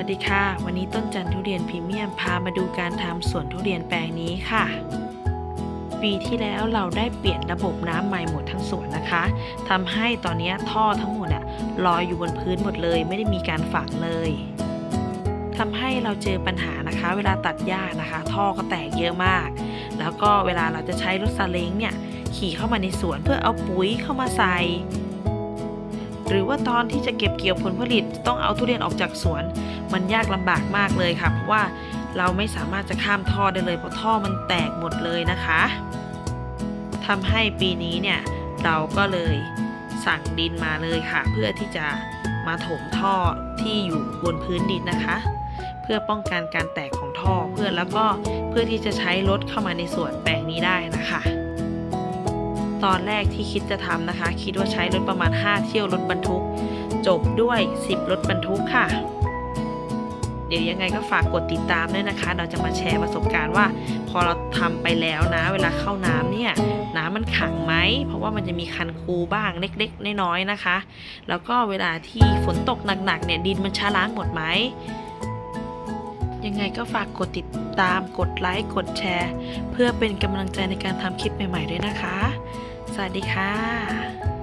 วัสดีค่ะ วันนี้ต้นจันทุเรียนพรีเมียมพามาดูการทำสวนทุเรียนแปลงนี้ค่ะ ปีที่แล้วเราได้เปลี่ยนระบบน้ำใหม่หมดทั้งสวนนะคะทำให้ตอนนี้ท่อทั้งหมดอะลอยอยู่บนพื้นหมดเลย ไม่ได้มีการฝังเลยทำให้เราเจอปัญหานะคะ เวลาตัดหญ้านะคะ ท่อก็แตกเยอะมาก แล้วก็เวลาเราจะใช้รถซาเล้งเนี่ยขี่เข้ามาในสวนเพื่อเอาปุ๋ยเข้ามาใส่ หรือว่าตอนที่จะเก็บเกี่ยวผลผลิตต้องเอาทุเรียนออกจากสวน มันยากลำบากมากเลยค่ะ เพราะว่าเราไม่สามารถจะข้ามท่อได้เลยเพราะท่อมันแตกหมดเลยนะคะทำให้ปีนี้เนี่ยเราก็เลยสั่งดินมาเลยค่ะ เพื่อที่จะมาถมท่อที่อยู่บนพื้นดินนะคะ เพื่อป้องกันการแตกของท่อเพื่อแล้วก็เพื่อที่จะใช้รถเข้ามาในสวนแปลงนี้ได้นะคะ ตอนแรกที่คิดจะทำนะคะ คิดว่าใช้รถประมาณ 5 เที่ยวรถบรรทุก จบด้วย 10 รถบรรทุกค่ะ เดี๋ยวยังไงก็ฝากกดติดตามด้วยนะคะ เราจะมาแชร์ประสบการณ์ว่า พอเราทำไปแล้วนะ เวลาเข้าน้ำเนี่ย น้ำมันขังไหม เพราะว่ามันจะมีคันคูบ้างเล็กๆ น้อยๆนะคะ แล้วก็เวลาที่ฝนตกหนักๆเนี่ยดินมันช้าล้างหมดไหมยังไงก็ฝากกดติดตาม กดไลค์ กดแชร์ เพื่อเป็นกำลังใจในการทำคลิปใหม่ ๆ ด้วยนะคะ สวัสดีค่ะ